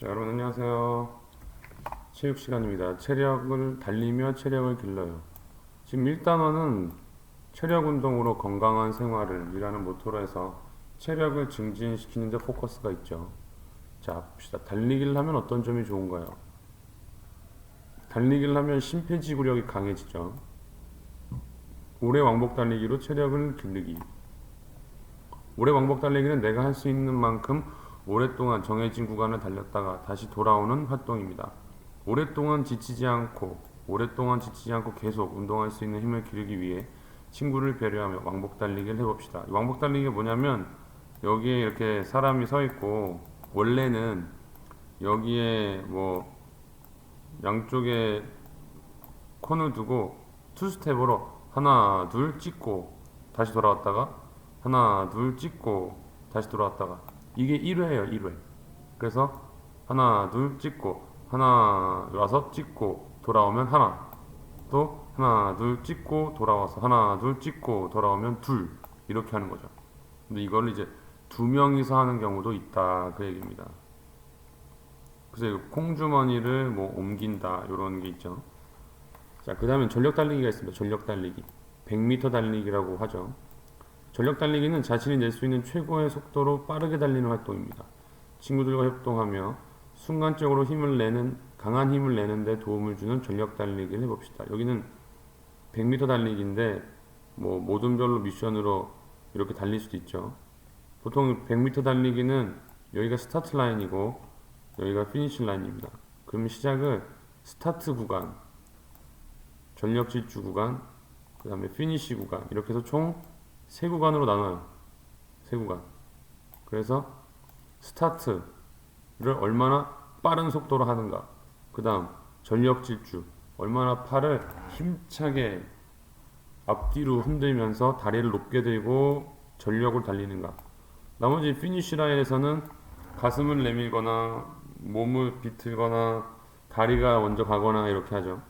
자, 여러분 안녕하세요. 체육 시간입니다. 체력을 달리며 체력을 길러요. 지금 1단원은 체력 운동으로 건강한 생활을 이라는 모토로 해서 체력을 증진시키는 데 포커스가 있죠. 자, 봅시다. 달리기를 하면 어떤 점이 좋은가요? 달리기를 하면 심폐지구력이 강해지죠. 오래 왕복 달리기로 체력을 길르기. 오래 왕복 달리기는 내가 할 수 있는 만큼 오랫동안 정해진 구간을 달렸다가 다시 돌아오는 활동입니다. 오랫동안 지치지 않고 오랫동안 지치지 않고 계속 운동할 수 있는 힘을 기르기 위해 친구를 배려하며 왕복 달리기를 해봅시다. 이 왕복 달리기가 뭐냐면 여기에 이렇게 사람이 서 있고 원래는 여기에 뭐 양쪽에 콘을 두고 투 스텝으로 하나 둘 찍고 다시 돌아왔다가 하나 둘 찍고 다시 돌아왔다가 이게 1회예요 1회. 그래서 하나 둘 찍고 하나 와서 찍고 돌아오면 하나. 또 하나 둘 찍고 돌아와서 하나 둘 찍고 돌아오면 둘. 이렇게 하는 거죠. 근데 이걸 이제 두 명이서 하는 경우도 있다. 그 얘기입니다. 그래서 콩주머니를 뭐 옮긴다. 이런 게 있죠. 자 그 다음에 전력 달리기가 있습니다. 전력 달리기. 100m 달리기라고 하죠 전력 달리기는 자신이 낼 수 있는 최고의 속도로 빠르게 달리는 활동입니다. 친구들과 협동하며 순간적으로 힘을 내는 강한 힘을 내는데 도움을 주는 전력 달리기를 해봅시다. 여기는 100m 달리기인데 뭐 모든별로 미션으로 이렇게 달릴 수도 있죠. 보통 100m 달리기는 여기가 스타트 라인이고 여기가 피니시 라인입니다. 그럼 시작을 스타트 구간, 전력 질주 구간, 그 다음에 피니시 구간 이렇게 해서 총 세 구간으로 나눠요. 세 구간. 그래서 스타트를 얼마나 빠른 속도로 하는가. 그 다음 전력 질주. 얼마나 팔을 힘차게 앞뒤로 흔들면서 다리를 높게 들고 전력을 달리는가. 나머지 피니시 라인에서는 가슴을 내밀거나 몸을 비틀거나 다리가 먼저 가거나 이렇게 하죠.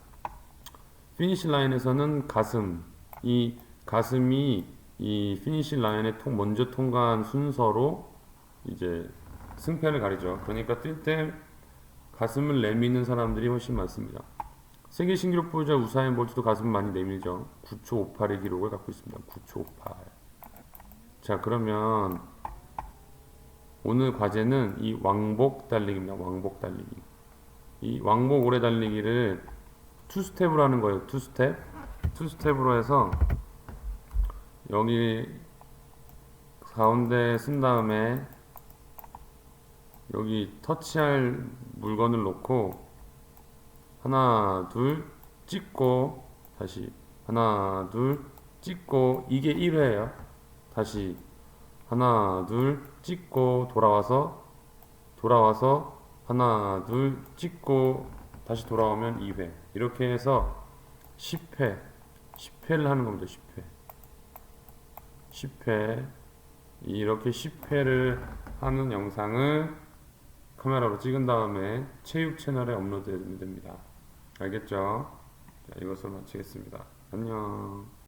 피니시 라인에서는 가슴, 이 가슴이 이 피니시 라인에 통 먼저 통과한 순서로 이제 승패를 가리죠. 그러니까 뛸 때 가슴을 내미는 사람들이 훨씬 많습니다. 세계 신기록 보유자 우사인 볼트도 가슴을 많이 내밀죠. 9초 58의 기록을 갖고 있습니다. 9초 58. 자, 그러면 오늘 과제는 이 왕복 달리기입니다. 왕복 달리기. 이 왕복 오래 달리기를 투 스텝으로 하는 거예요. 투 스텝. 투 스텝으로 해서 여기 가운데 쓴 다음에 여기 터치할 물건을 놓고 하나 둘 찍고 다시 하나 둘 찍고 이게 1회예요. 다시 하나 둘 찍고 돌아와서 돌아와서 하나 둘 찍고 다시 돌아오면 2회. 이렇게 해서 10회. 10회를 하는 겁니다 10회 10회 이렇게 10회를 하는 영상을 카메라로 찍은 다음에 체육 채널에 업로드 해주면 됩니다. 알겠죠? 자, 이것으로 마치겠습니다. 안녕.